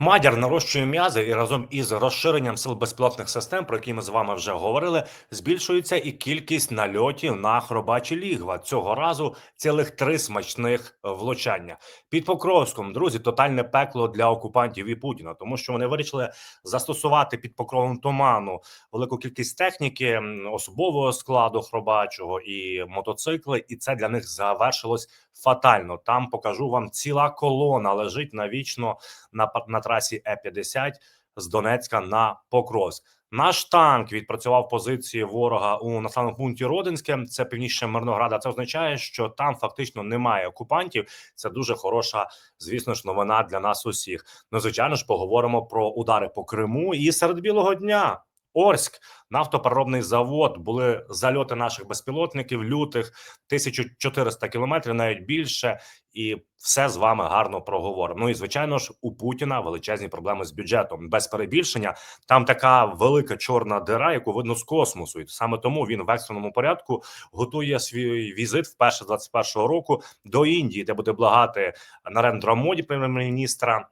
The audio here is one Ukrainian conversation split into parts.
Мадяр нарощує м'язи і разом із розширенням сил безпілотних систем, про які ми з вами вже говорили, збільшується і кількість нальотів на хробачі лігва. Цього разу цілих три смачних влучання під Покровськом. Друзі, тотальне пекло для окупантів і Путіна, тому що вони вирішили застосувати під покровом туману велику кількість техніки, особового складу хробачого і мотоцикли, і це для них завершилось фатально. Там покажу вам ціла колона лежить навічно на на трасі Е 50 з Донецька на Покровськ. Наш танк відпрацював позиції ворога у населеному пункті Родинське. Це півніше Мирнограда. Це означає, що там фактично немає окупантів. Це дуже хороша, звісно ж, новина для нас усіх. Ну, звичайно ж, поговоримо про удари по Криму і серед білого дня. Орськ, нафтопереробний завод, були зальоти наших безпілотників, лютих 1400 кілометрів, навіть більше, і все з вами гарно проговоримо. Ну і звичайно ж, у Путіна величезні проблеми з бюджетом без перебільшення. Там така велика чорна дира, яку видно з космосу, і саме тому він в екстреному порядку готує свій візит вперше з 21-го року до Індії, де буде благати Нарендра Моді, прем'єр-міністра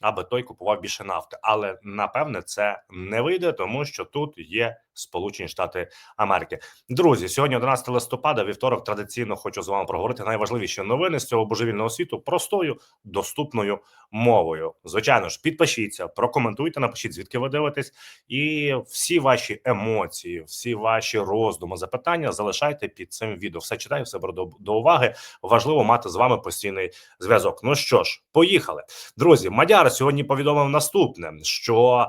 аби той купував більше нафти. Але напевне це не вийде, тому що тут є Сполучені Штати Америки. Друзі, сьогодні 11 листопада, вівторок. Традиційно хочу з вами проговорити найважливіші новини з цього божевільного світу простою доступною мовою. Звичайно ж, підпишіться, прокоментуйте, напишіть звідки ви дивитесь, і всі ваші емоції, всі ваші роздуми, запитання залишайте під цим відео. Все читаю, все беру до, до уваги. Важливо мати з вами постійний зв'язок. Ну що ж, поїхали, друзі. Сьогодні повідомив наступне: що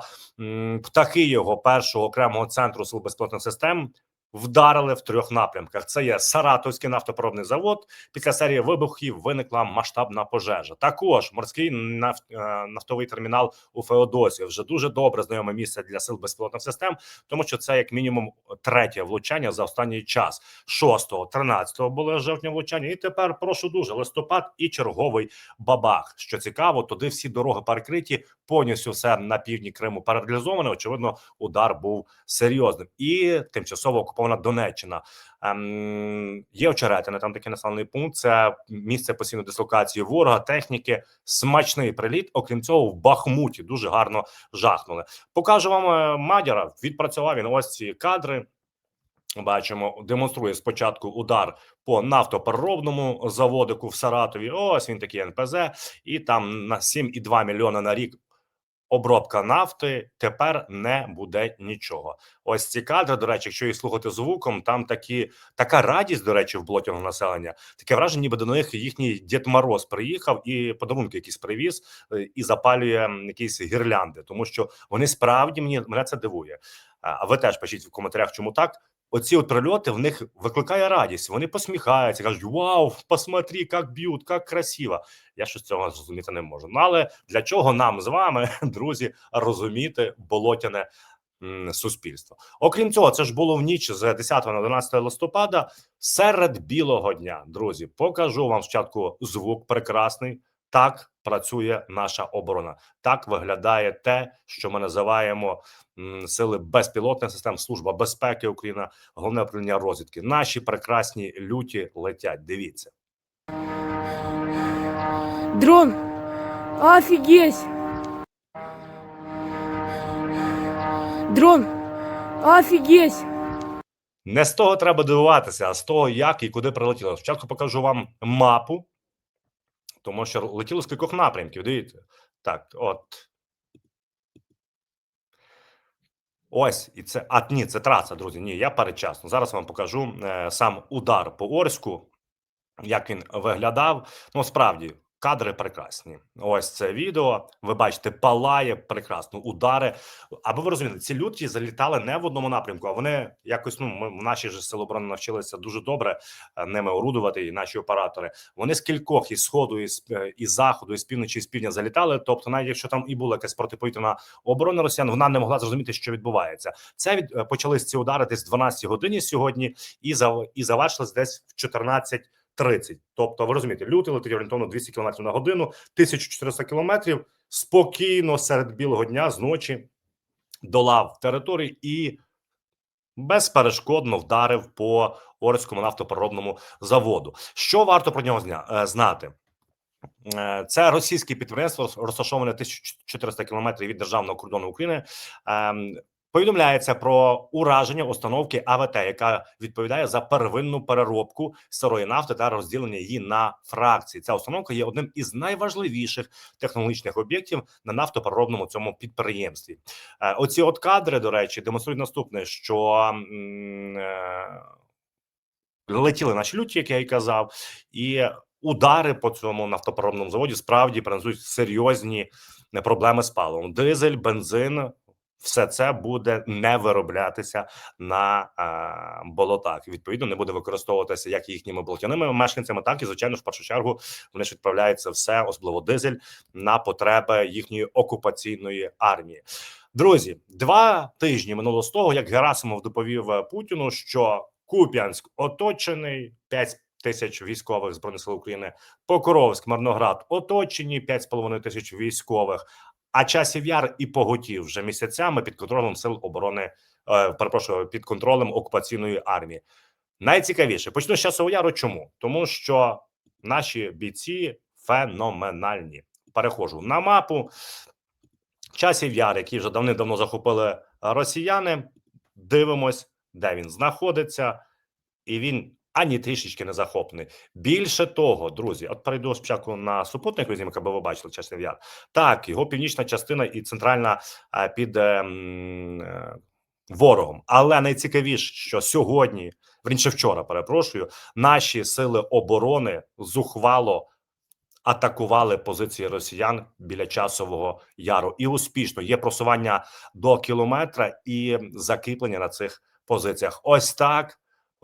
птахи його першого окремого центру сил безпілотних систем. Вдарили в трьох напрямках. Це є Саратовський нафтопереробний завод. Після серії вибухів виникла масштабна пожежа. Також морський нафт, е, нафтовий термінал у Феодосії. Вже дуже добре знайоме місце для сил безпілотних систем, тому що це як мінімум третє влучання за останній час. 6-го, 13-го було жовтня влучання, і тепер прошу дуже листопад і черговий бабах. Що цікаво, туди всі дороги перекриті, повністю все на півдні Криму паралізоване. Очевидно, удар був серйозним і тимчасово окупована Донеччина. Ем, є очеретина, там такий населений пункт. Це місце постійної дислокації ворога, техніки, смачний приліт. Окрім цього, в Бахмуті дуже гарно жахнули. Покажу вам е, Мадяра. Відпрацював він ось ці кадри. Бачимо, демонструє спочатку удар по нафтопереробному заводику в Саратові. Ось він такий НПЗ, і там на 7,2 мільйона на рік обробка нафти. Тепер не буде нічого. Ось ці кадри. До речі, якщо їх слухати звуком, там такі така радість, до речі, в блокінгу населення. Таке враження, ніби до них їхній Дід Мороз приїхав і подарунки якісь привіз е, і запалює якісь гірлянди, тому що вони справді мені мене це дивує. А ви теж пишіть в коментарях, чому так. Оці от прильоти в них викликає радість. Вони посміхаються, кажуть: Вау, посмотри, як б'ють, як красиво. Я щось цього зрозуміти не можу. Ну але для чого нам з вами, друзі, розуміти болотяне суспільство? Окрім цього, це ж було в ніч з 10 на 11 листопада серед білого дня. Друзі, покажу вам спочатку звук прекрасний. Так працює наша оборона. Так виглядає те, що ми називаємо сили безпілотних систем, служба безпеки України, головне управління розвідки. Наші прекрасні люті летять. Дивіться. Дрон! Офигеть! Дрон! Офигеть! Не з того треба дивуватися, а з того, як і куди прилетіло. Спочатку покажу вам мапу, тому що летіло з кількох напрямків. Дивіться. Так, от. Ось, і це. А ні, це траса, друзі. Ні, я передчасно. Зараз вам покажу е, сам удар по Орську, як він виглядав. Ну, справді, кадри прекрасні. Ось це відео. Ви бачите, палає прекрасно удари. Аби ви розуміли, ці люті залітали не в одному напрямку, а вони якось ну ми в наші ж сили оборони навчилися дуже добре е, ними орудувати, і наші оператори. Вони з кількох із сходу, із, е, із заходу, із півночі, із півдня залітали. Тобто, навіть якщо там і була якась протиповітряна оборона росіян, вона не могла зрозуміти, що відбувається. Це від е, почались ці удари десь в 12 годині сьогодні, і за і завершились десь в 14 30. Тобто, ви розумієте, лютий летить орієнтовно 200 км на годину, 1400 кілометрів спокійно серед білого дня з ночі долав території і безперешкодно вдарив по Орському нафтопереробному заводу. Що варто про нього е, знати? Е, Це російське підприємство, розташоване 1400 кілометрів від державного кордону України. Повідомляється про ураження установки АВТ, яка відповідає за первинну переробку сирої нафти та розділення її на фракції. Ця установка є одним із найважливіших технологічних об'єктів на нафтопереробному цьому підприємстві. Е, Оці от кадри, до речі, демонструють наступне: що е, летіли наші люті, як я і казав, і удари по цьому нафтопереробному заводі справді принесуть серйозні проблеми з паливом. Дизель, бензин. Все це буде не вироблятися на е, болотах. Відповідно, не буде використовуватися як їхніми болотяними мешканцями, так і звичайно, в першу чергу вони ж відправляється все, особливо дизель, на потреби їхньої окупаційної армії. Друзі, два тижні минуло з того, як Герасимов доповів е, Путіну, що Куп'янськ оточений 5 тисяч військових збройних сил України, Покровськ, Марноград оточені 5,5 тисяч військових. А часів яр і поготів вже місяцями під контролем сил оборони. Е, перепрошую, під контролем окупаційної армії. Найцікавіше почну з часового яру. Чому? Тому що наші бійці феноменальні. Перехожу на мапу. Часів яр, які вже давним-давно захопили росіяни. Дивимось, де він знаходиться, і він ані трішечки не захоплений. Більше того, друзі, от перейду спочатку на супутник, візьмемо, аби ви бачили часів яр. Так, його північна частина і центральна під е, е, ворогом. Але найцікавіше, що сьогодні, верніше вчора, перепрошую, наші сили оборони зухвало атакували позиції росіян біля часового яру, і успішно є просування до кілометра і закріплення на цих позиціях. Ось так.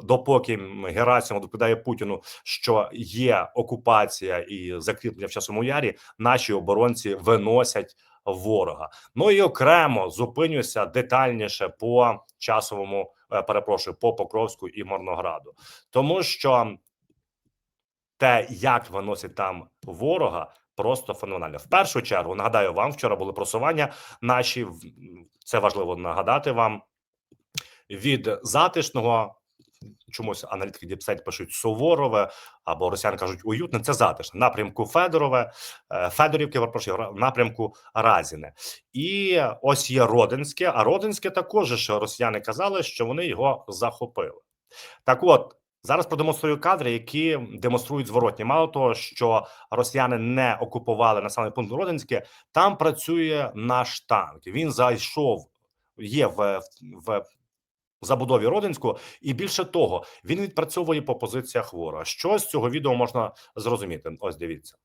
Допоки Герасимов доповідає Путіну, що є окупація і закріплення в часовому ярі, наші оборонці виносять ворога. Ну і окремо зупинюся детальніше по часовому, е, перепрошую, по Покровську і Морнограду, тому що те, як виносять там ворога, просто феноменально. В першу чергу нагадаю вам, вчора були просування наші. Це важливо нагадати вам від затишного. Чомусь аналітики Діпсайт пишуть Суворове або росіяни кажуть уютне. Це затишне напрямку Федорове, е, Федорівки, перепрошую, напрямку Разіне. І ось є Родинське. А Родинське також ж росіяни казали, що вони його захопили. Так, от зараз продемонструю кадри, які демонструють зворотні. Мало того, що росіяни не окупували населений пункт Родинське, там працює наш танк. Він зайшов, є в, в забудові Родинську, і більше того, він відпрацьовує по позиціях ворога. Що з цього відео можна зрозуміти? Ось дивіться.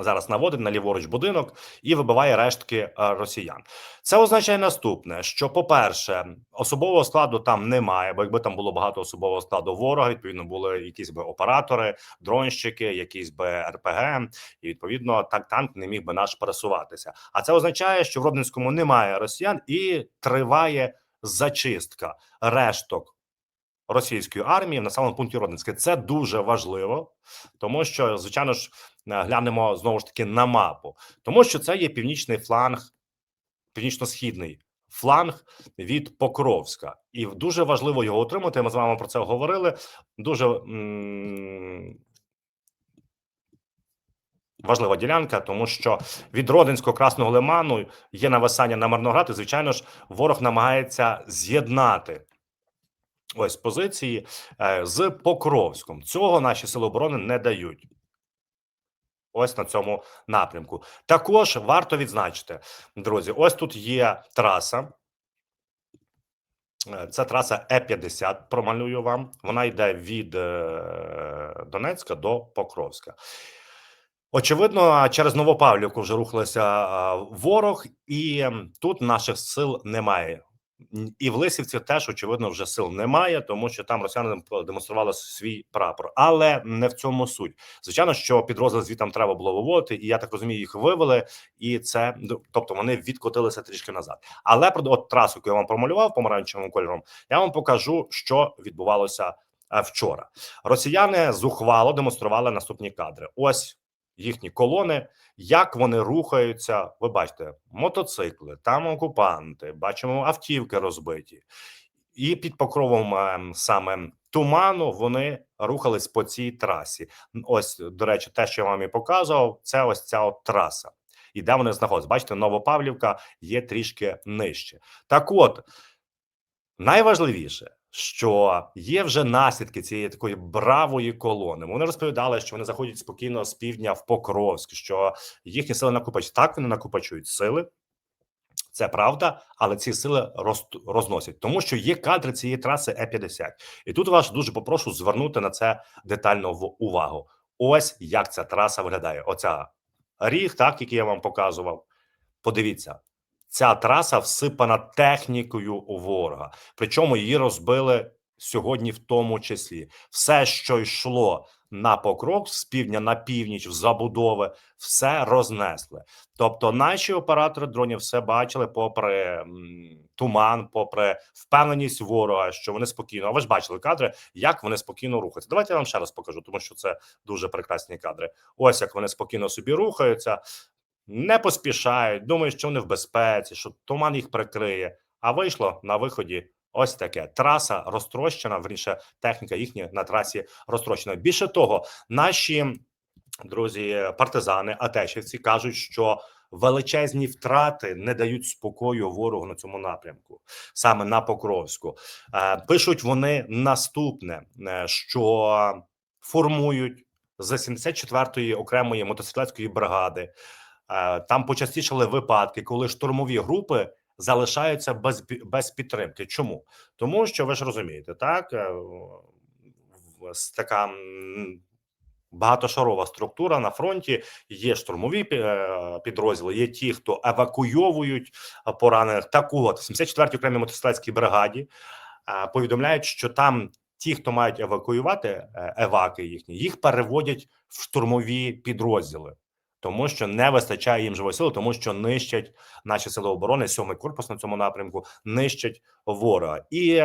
Зараз наводить на ліворуч будинок і вибиває рештки е, росіян. Це означає наступне: що, по-перше, особового складу там немає, бо якби там було багато особового складу ворога, відповідно були якісь би оператори, дронщики, якісь би РПГ, і відповідно так танк не міг би наш пересуватися. А це означає, що в Родинському немає росіян і триває зачистка решток російської армії в населеному пункті Родинське. Це дуже важливо, тому що, звичайно ж, е, глянемо знову ж таки на мапу, тому що це є північний фланг, північно-східний фланг від Покровська, і дуже важливо його отримати. Ми з вами про це говорили. Дуже м- важлива ділянка, тому що від Родинського Красного Лиману є нависання на Марноград, і звичайно ж, ворог намагається з'єднати. Ось позиції е, з Покровськом. Цього наші сили оборони не дають. Ось на цьому напрямку. Також варто відзначити, друзі. Ось тут є траса. Е, Це траса Е50. Промалюю вам. Вона йде від е, Донецька до Покровська. Очевидно, через Новопавлівку вже рухалися ворог, і тут наших сил немає. І в Лисівці теж очевидно вже сил немає, тому що там росіяни дем- демонстрували свій прапор, але не в цьому суть. Звичайно, що підрозділ звітам треба було виводити, і я так розумію, їх вивели, і це ну, тобто вони відкотилися трішки назад. Але про от трасу, яку я вам промалював помаранчевим кольором, я вам покажу, що відбувалося вчора. Росіяни зухвало демонстрували наступні кадри. Ось їхні колони, як вони рухаються. Ви бачите, мотоцикли, там окупанти, бачимо автівки розбиті, і під покровом ем, саме туману вони рухались по цій трасі. Ось, до речі, те, що я вам і показував, це ось ця от траса. І де вони знаходяться? Бачите, Новопавлівка є трішки нижче. Так от, найважливіше, що є вже наслідки цієї такої бравої колони. Вони розповідали, що вони заходять спокійно з півдня в Покровськ, що їхні сили накопичують. Так вони накопичують сили. Це правда, але ці сили роз, розносять, тому що є кадри цієї траси Е-50. І тут вас дуже попрошу звернути на це детально в увагу. Ось як ця траса виглядає. Оця ріг, так який я вам показував. Подивіться, ця траса всипана технікою у ворога. Причому її розбили сьогодні, в тому числі. Все, що йшло на покрок з півдня на північ, в забудови, все рознесли. Тобто, наші оператори дронів все бачили, попри туман, попри впевненість ворога, що вони спокійно. А ви ж бачили кадри, як вони спокійно рухаються. Давайте я вам ще раз покажу, тому що це дуже прекрасні кадри. Ось як вони спокійно собі рухаються, не поспішають, думають, що вони в безпеці, що туман їх прикриє. А вийшло на виході. Ось таке траса розтрощена. Верніше, техніка їхня на трасі розтрощена. Більше того, наші друзі, партизани, атешівці кажуть, що величезні втрати не дають спокою ворогу на цьому напрямку, саме на Покровську. Е, Пишуть вони наступне: е, що формують з 74-ї окремої мотоциклетської бригади. Е, Там почастішали випадки, коли штурмові групи залишаються без без підтримки. Чому? Тому що ви ж розумієте, так е, така багатошарова структура на фронті. Є штурмові е, підрозділи, є ті, хто евакуйовують поранених. Так от, в 74-й окремій мотоциклетській бригаді повідомляють, що там ті, хто мають евакуювати еваки їхні, їх переводять в штурмові підрозділи. Тому що не вистачає їм живої сили, тому що нищать наші сили оборони, сьомий корпус на цьому напрямку, нищать ворога. І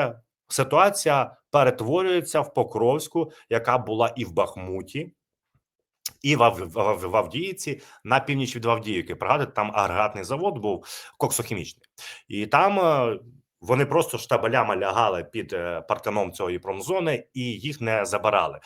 ситуація перетворюється в Покровську, яка була і в Бахмуті, і в, Ав- в, в Авдіївці на північ від Авдіївки. Пригадуєте, там агрегатний завод був коксохімічний, і там е, вони просто штабелями лягали під е, парканом цієї промзони і їх не забирали.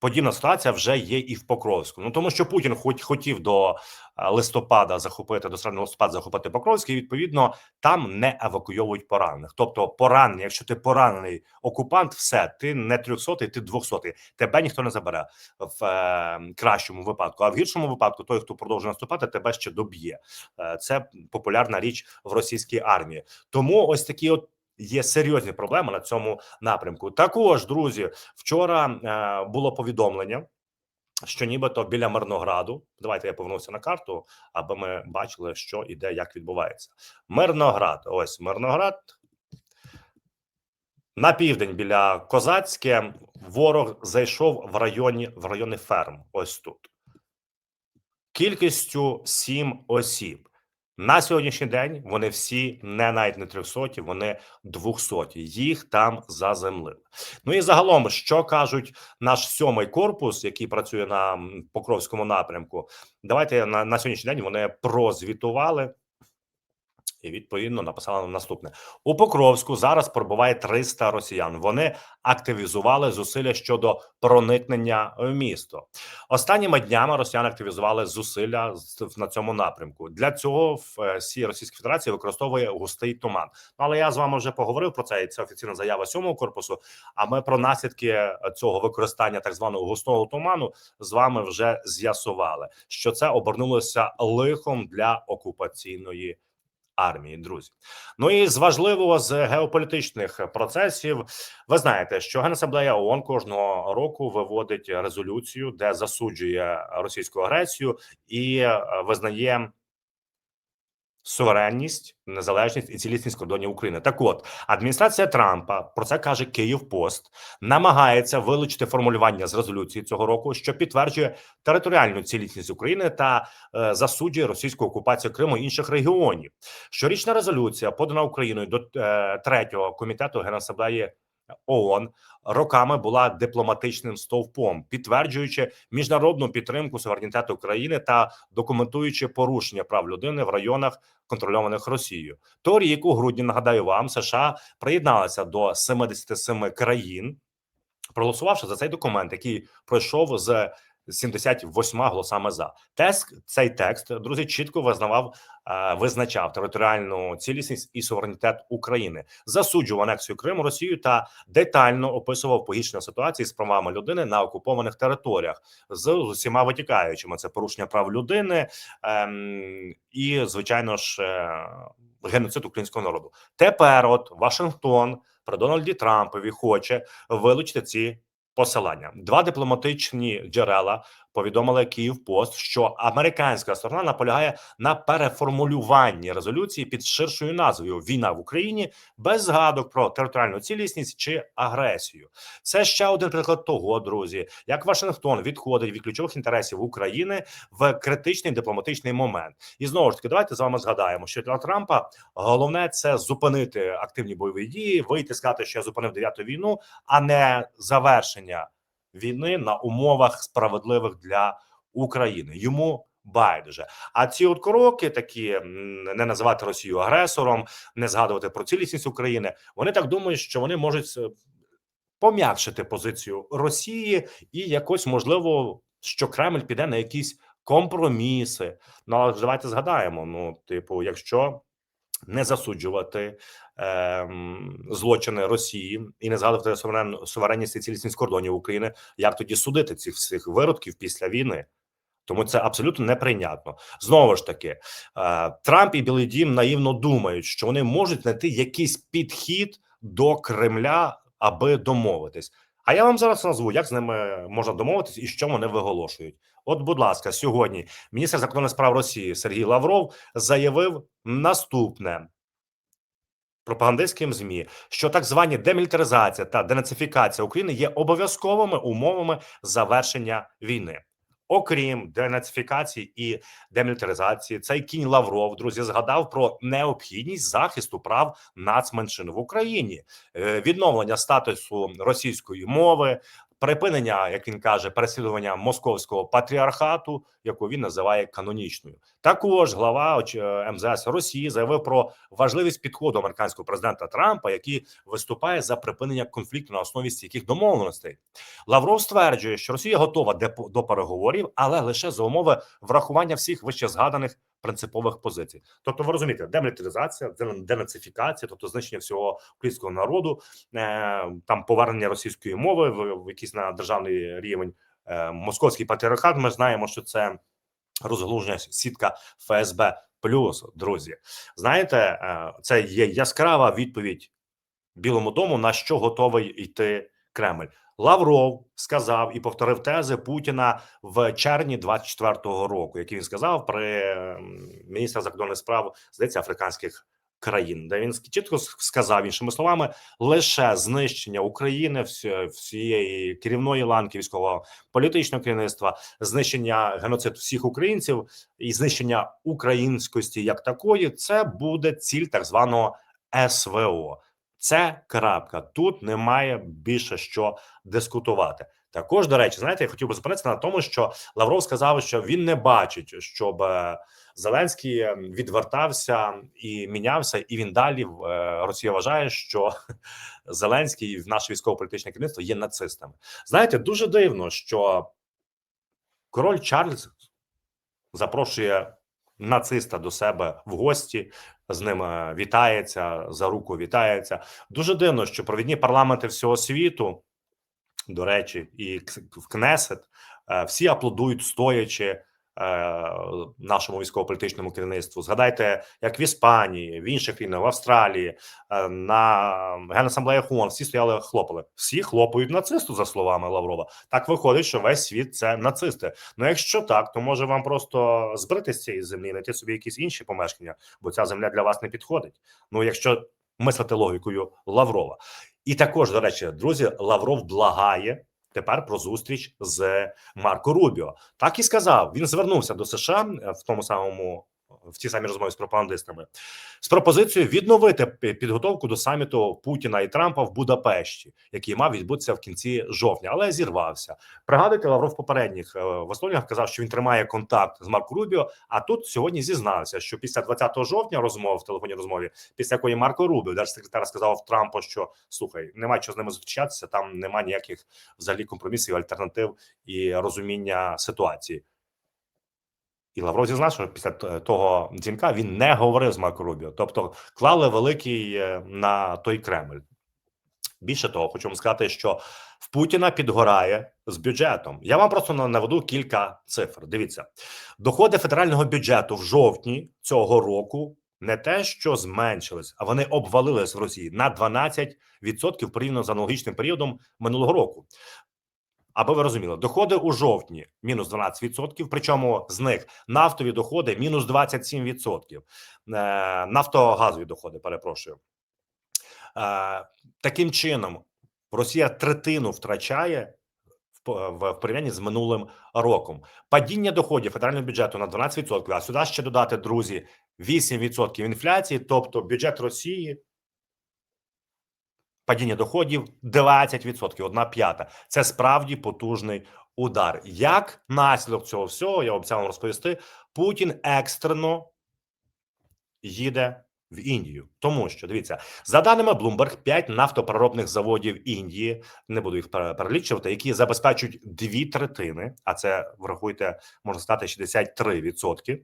Подібна ситуація вже є і в Покровську. Ну тому що Путін хоч хотів до е, листопада захопити до середини листопада захопити Покровський. і, Відповідно, там не евакуйовують поранених. Тобто, поранений, якщо ти поранений окупант, все ти не 300, ти 200. Тебе ніхто не забере в е, кращому випадку. А в гіршому випадку, той, хто продовжує наступати, тебе ще доб'є. Е, це популярна річ в російській армії. Тому ось такі от. Є серйозні проблеми на цьому напрямку. Також, друзі, вчора е, було повідомлення, що нібито біля Мирнограду. Давайте я повернуся на карту, аби ми бачили, що і де, як відбувається. Мирноград. Ось Мирноград. На південь біля Козацьке ворог зайшов в районі в райони ферм. Ось тут. Кількістю сім осіб. На сьогоднішній день вони всі не навіть не 300, вони 200. Їх там заземлили. Ну і загалом, що кажуть наш сьомий корпус, який працює на Покровському напрямку. Давайте на, на сьогоднішній день вони прозвітували. І відповідно написали нам наступне у Покровську. Зараз перебуває 300 росіян. Вони активізували зусилля щодо проникнення в місто. Останніми днями росіяни активізували зусилля на цьому напрямку. Для цього в е, всій Російській Федерації використовує густий туман. Ну але я з вами вже поговорив про це. І це офіційна заява сьомого корпусу. А ми про наслідки е, цього використання так званого густого туману з вами вже з'ясували, що це обернулося лихом для окупаційної армії, друзі. Ну і з важливого з геополітичних процесів, ви знаєте, що Генасамблея ООН кожного року виводить резолюцію, де засуджує російську агресію і е, визнає суверенність, незалежність і цілісність кордонів України. Так, от адміністрація Трампа про це каже Київпост, намагається вилучити формулювання з резолюції цього року, що підтверджує територіальну цілісність України та е, засуджує російську окупацію Криму і інших регіонів. Щорічна резолюція подана Україною до е, третього комітету Генасамблеї ООН роками була дипломатичним стовпом, підтверджуючи міжнародну підтримку суверенітету України та документуючи порушення прав людини в районах, контрольованих Росією. Торік у грудні нагадаю вам, США приєдналися до 77 країн. проголосувавши за цей документ, який пройшов з 78 голосами за текст. Цей текст друзі чітко визнавав, е, визначав територіальну цілісність і суверенітет України, засуджував анексію Криму Росією та детально описував погіршення ситуації з правами людини на окупованих територіях з усіма витікаючими це порушення прав людини ем, і, звичайно ж, е, геноцид українського народу. Тепер, от Вашингтон при Дональді Трампові хоче вилучити ці посилання. Два дипломатичні джерела повідомили Київ Пост, що американська сторона наполягає на переформулюванні резолюції під ширшою назвою Війна в Україні без згадок про територіальну цілісність чи агресію. Це ще один приклад того, друзі, як Вашингтон відходить від ключових інтересів України в критичний дипломатичний момент. І знову ж таки, давайте з вами згадаємо, що для Трампа головне це зупинити активні бойові дії, вийти сказати, що я зупинив дев'яту війну, а не завершення війни на умовах справедливих для України. Йому байдуже. А ці от кроки, такі не називати Росію агресором, не згадувати про цілісність України. Вони так думають, що вони можуть е, пом'якшити позицію Росії і якось можливо, що Кремль піде на якісь компроміси. Ну але давайте згадаємо: ну, типу, якщо не засуджувати ем, злочини Росії і не згадувати суверен, суверенність і цілісність кордонів України, як тоді судити цих всіх виродків після війни? Тому це абсолютно неприйнятно. Знову ж таки, е, Трамп і Білий Дім наївно думають, що вони можуть знайти якийсь підхід до Кремля, аби домовитись. А я вам зараз назву, як з ними можна домовитись і що вони виголошують. От, будь ласка, сьогодні міністр закордонних справ Росії Сергій Лавров заявив наступне пропагандистським змі, що так звані демілітаризація та денацифікація України є обов'язковими умовами завершення війни. Окрім денацифікації і демілітаризації, цей кінь Лавров, друзі, згадав про необхідність захисту прав нацменшин в Україні, е, відновлення статусу російської мови, припинення, як він каже, переслідування московського патріархату, яку він називає канонічною. Також глава е, МЗС Росії заявив про важливість підходу американського президента Трампа, який виступає за припинення конфлікту на основі стійких домовленостей. Лавров стверджує, що Росія готова до переговорів, але лише за умови врахування всіх вище згаданих принципових позицій. Тобто, ви розумієте, демілітаризація, ден- денацифікація, тобто знищення всього українського народу, е, там повернення російської мови в, якийсь на державний рівень. Е, московський патріархат. Ми знаємо, що це розглуження сітка ФСБ. Плюс, друзі, знаєте, е, це є яскрава відповідь Білому дому, на що готовий йти Кремль. Лавров сказав і повторив тези Путіна в червні 24-го року, який він сказав при ем, міністра закордонних справ здається африканських країн, де він чітко сказав іншими словами, лише знищення України всі- всієї керівної ланки військового політичного керівництва, знищення геноцид всіх українців і знищення українськості як такої, це буде ціль так званого СВО. Це крапка. Тут немає більше що дискутувати. Також, до речі, знаєте, я хотів би зупинитися на тому, що Лавров сказав, що він не бачить, щоб е, Зеленський е, відвертався і мінявся, і він далі е, Росія вважає, що Зеленський і наше військово-політичне керівництво є нацистами. Знаєте, дуже дивно, що король Чарльз запрошує нациста до себе в гості, з ним е, вітається за руку. Вітається дуже дивно, що провідні парламенти всього світу, до речі, і в Кнесет е, всі аплодують стоячи. Е, Нашому військово-політичному керівництву згадайте, як в Іспанії, в інших країнах, в Австралії, е, на генасамблеях ООН всі стояли, хлопали. Всі хлопають нацисту, за словами Лаврова. Так виходить, що весь світ це нацисти. Ну, якщо так, то може вам просто збрити з цієї землі, знайти собі якісь інші помешкання, бо ця земля для вас не підходить. Ну, якщо мислити логікою Лаврова, і також, до речі, друзі, Лавров благає тепер про зустріч з Марко Рубіо. Так і сказав. Він звернувся до США е, в тому самому в тій самій розмові з пропагандистами з пропозицією відновити підготовку до саміту Путіна і Трампа в Будапешті, який мав відбутися в кінці жовтня, але зірвався. Пригадуйте, Лавров попередніх е, висловлюваннях казав, що він тримає контакт з Марко Рубіо. А тут сьогодні зізнався, що після 20 жовтня розмов в телефонній розмові, після якої Марко Рубіо, держсекретар, сказав Трампу, що слухай, немає чого з ними зустрічатися, там немає ніяких взагалі компромісів, альтернатив і розуміння ситуації. І Лавров зізнав, що після того дзвінка він не говорив з Марко тобто клали великий е, на той Кремль. Більше того, хочу вам сказати, що в Путіна підгорає з бюджетом. Я вам просто наведу кілька цифр. Дивіться, доходи федерального бюджету в жовтні цього року не те, що зменшились, а вони обвалились в Росії на 12% порівняно з аналогічним періодом минулого року. Аби ви розуміли, доходи у жовтні мінус 12%, причому з них нафтові доходи мінус 27%, е, нафтогазові доходи, перепрошую. Е, таким чином, Росія третину втрачає в, по- в, в порівнянні з минулим роком. Падіння доходів федерального бюджету на 12%, а сюди ще додати, друзі, 8% інфляції, тобто бюджет Росії падіння доходів 20%, одна п'ята. Це справді потужний удар. Як наслідок цього всього, я обіцяв вам розповісти, Путін екстрено їде в Індію, тому що дивіться, за даними Bloomberg, 5 нафтопереробних заводів Індії, не буду їх перелічувати, які забезпечують дві третини, а це врахуйте, можна стати 63%.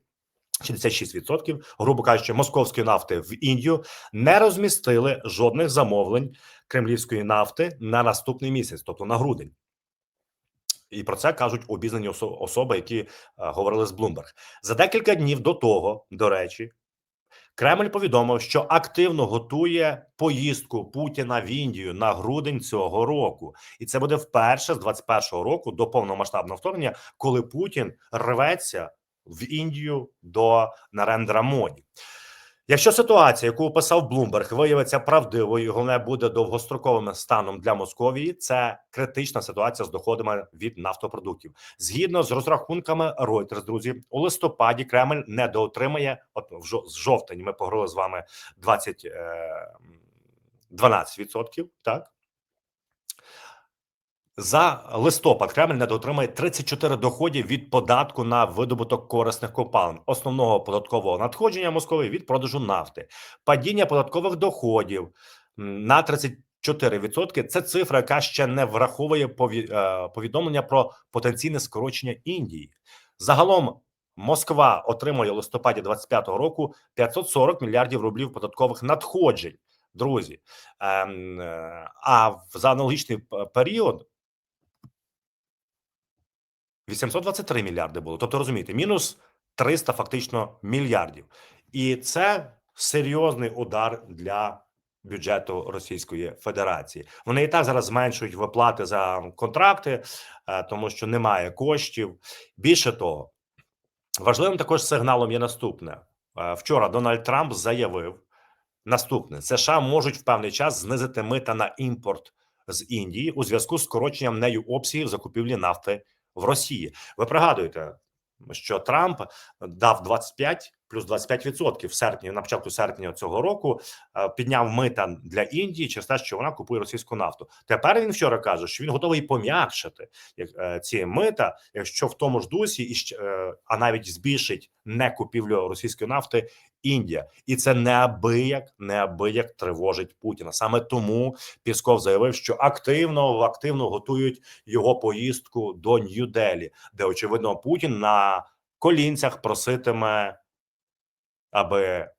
66%, грубо кажучи, московської нафти в Індію не розмістили жодних замовлень кремлівської нафти на наступний місяць, тобто на грудень. І про це кажуть обізнані особи, які е, говорили з Bloomberg. За декілька днів до того, до речі, Кремль повідомив, що активно готує поїздку Путіна в Індію на грудень цього року, і це буде вперше з 21-го року до повномасштабного вторгнення, коли Путін рветься в Індію до Нарендра Моді. Якщо ситуація, яку описав Блумберг, виявиться правдивою, і головне буде довгостроковим станом для Московії, це критична ситуація з доходами від нафтопродуктів. Згідно з розрахунками Reuters, друзі, у листопаді Кремль недоотримає, от в жовтень ми поговорили з вами 20, е, 12%, так? За листопад Кремль недоотримає 34 доходів від податку на видобуток корисних копалин, основного податкового надходження Московії від продажу нафти, падіння податкових доходів на 34%. Це цифра, яка ще не враховує е, повідомлення про потенційне скорочення Індії. Загалом Москва отримує у листопаді 25-го року 540 мільярдів рублів податкових надходжень. Друзі, Ем, е, а за аналогічний період 823 мільярди було. Тобто, розумієте, мінус 300 фактично мільярдів. І це серйозний удар для бюджету Російської Федерації. Вони і так зараз зменшують виплати за контракти, е, тому що немає коштів. Більше того, важливим також сигналом є наступне: Е, вчора Дональд Трамп заявив наступне: США можуть в певний час знизити мита на імпорт з Індії у зв'язку з скороченням нею обсягів закупівлі нафти в Росії. Ви пригадуєте, що Трамп дав 25 плюс 25% в серпні, на початку серпня цього року, е, підняв мита для Індії через те, що вона купує російську нафту. Тепер він вчора каже, що він готовий пом'якшити е, ці мита, якщо в тому ж дусі, і е, а навіть збільшить не купівлю російської нафти Індія, і це неабияк, неабияк тривожить Путіна. Саме тому Пісков заявив, що активно активно готують його поїздку до Нью-Делі, де очевидно Путін на колінцях проситиме, аби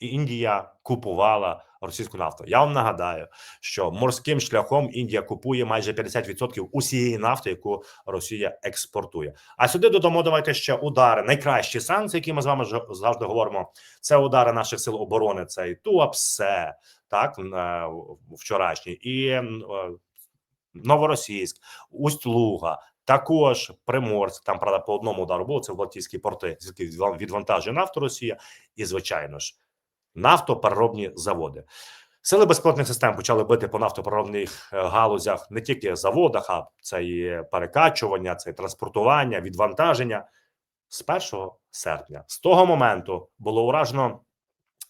Індія купувала російську нафту. Я вам нагадаю, що морським шляхом Індія купує майже 50% усієї нафти, яку Росія експортує. А сюди додамо давайте ще удари. Найкращі санкції, які ми з вами ж- завжди говоримо. Це удари наших сил оборони. Це і Туапсе, так е, вчорашні, і е, Новоросійськ, Усть-Луга. Також Приморськ, там правда по одному удару було це в Балтійські порти, звідки відвантажує нафту Росія, і звичайно ж нафтопереробні заводи. Сили безпілотних систем почали бити по нафтопереробних е, галузях не тільки заводах, а це і перекачування, це і транспортування, відвантаження. З 1 серпня. З того моменту було уражено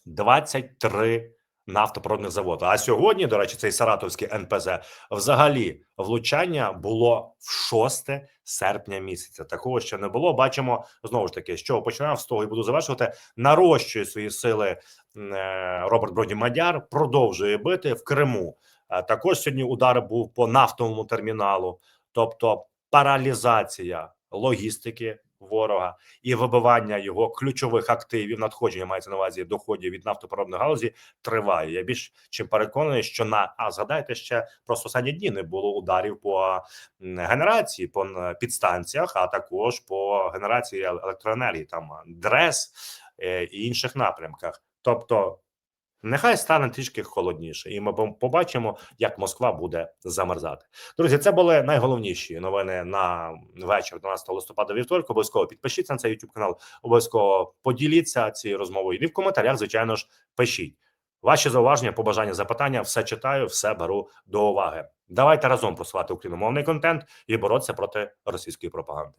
23 нафтопродних заводи. А сьогодні, до речі, цей саратовський НПЗ взагалі влучання було в 6 серпня місяця. Такого ще не було. Бачимо знову ж таки, чого починав з того і буду завершувати. Нарощує свої сили е, Роберт Броді Мадяр, продовжує бити в Криму. Е, Також сьогодні удар був по нафтовому терміналу, тобто паралізація логістики ворога і вибивання його ключових активів, надходження мається на увазі доходів від нафтопереробної галузі триває. Я більш чим переконаний, що на а згадайте ще просто останні дні не було ударів по генерації, по підстанціях, а також по генерації електроенергії, там дрес е, і інших напрямках. Тобто, нехай стане трішки холодніше, і ми побачимо, як Москва буде замерзати. Друзі, це були найголовніші новини на вечір 12 листопада вівторка. Обов'язково підпишіться на цей YouTube канал. Обов'язково поділіться цією розмовою. І в коментарях, звичайно ж, пишіть ваші зауваження, побажання, запитання. Все читаю, все беру до уваги. Давайте разом просувати україномовний контент і боротися проти російської пропаганди.